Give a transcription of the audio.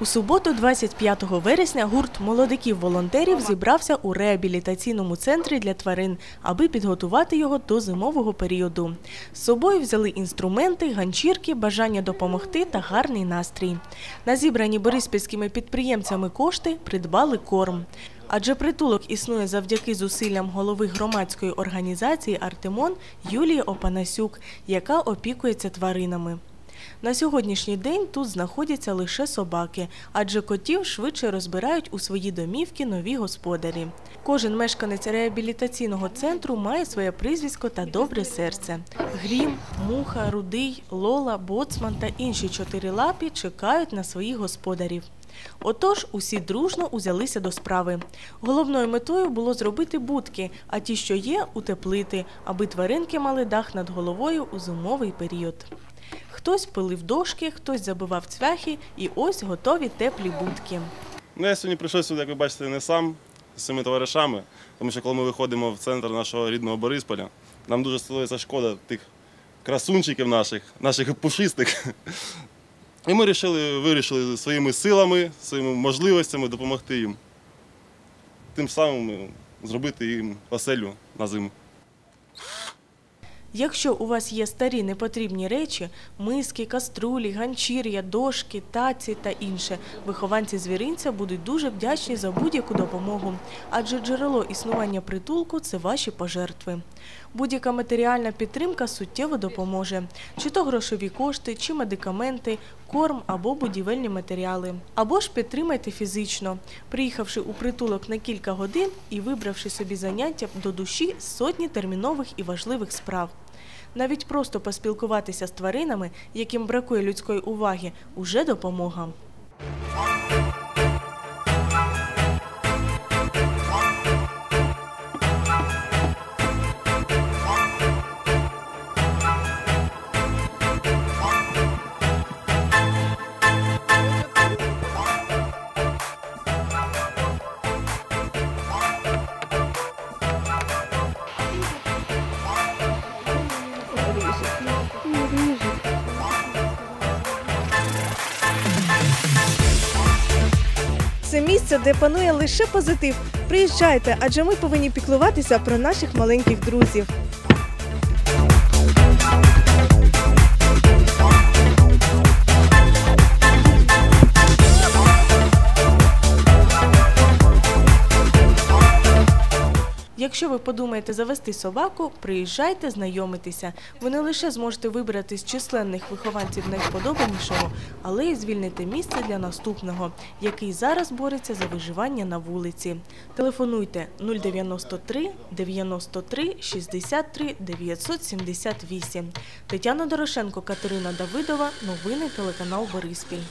У суботу, 25 вересня, гурт молодиків-волонтерів зібрався у реабілітаційному центрі для тварин, аби підготувати його до зимового періоду. З собою взяли інструменти, ганчірки, бажання допомогти та гарний настрій. На зібрані бориспільськими підприємцями кошти придбали корм. Адже притулок існує завдяки зусиллям голови громадської організації Артемон Юлії Опанасюк, яка опікується тваринами. На сьогоднішній день тут знаходяться лише собаки, адже котів швидше розбирають у свої домівки нові господарі. Кожен мешканець реабілітаційного центру має своє прізвисько та добре серце. Грім, муха, рудий, лола, боцман та інші чотирилапі чекають на своїх господарів. Отож, усі дружно узялися до справи. Головною метою було зробити будки, а ті, що є, утеплити, аби тваринки мали дах над головою у зимовий період. Хтось пилив дошки, хтось забивав цвяхи, і ось готові теплі будки. Ну, я сьогодні прийшов сюди, як ви бачите, не сам з цими товаришами, тому що коли ми виходимо в центр нашого рідного Борисполя, нам дуже становиться шкода тих красунчиків наших, наших пушистих. І ми вирішили, вирішили своїми силами, своїми можливостями допомогти їм. Тим самим зробити їм оселю на зиму. Якщо у вас є старі непотрібні речі миски, каструлі, ганчір'я, дошки, таці та інше, вихованці звіринця будуть дуже вдячні за будь-яку допомогу, адже джерело існування притулку це ваші пожертви. Будь-яка матеріальна підтримка суттєво допоможе: чи то грошові кошти, чи медикаменти, корм або будівельні матеріали. Або ж підтримайте фізично, приїхавши у притулок на кілька годин і вибравши собі заняття до душі сотні термінових і важливих справ. Навіть просто поспілкуватися з тваринами, яким бракує людської уваги, уже допомога. Це місце, де панує лише позитив. Приїжджайте, адже ми повинні піклуватися про наших маленьких друзів. Якщо ви подумаєте завести собаку, приїжджайте, знайомитися. Ви не лише зможете вибрати з численних вихованців найвподобанішого, але й звільнити місце для наступного, який зараз бореться за виживання на вулиці. Телефонуйте 093 93 63 978. Тетяна Дорошенко, Катерина Давидова. Новини телеканал Бориспіль.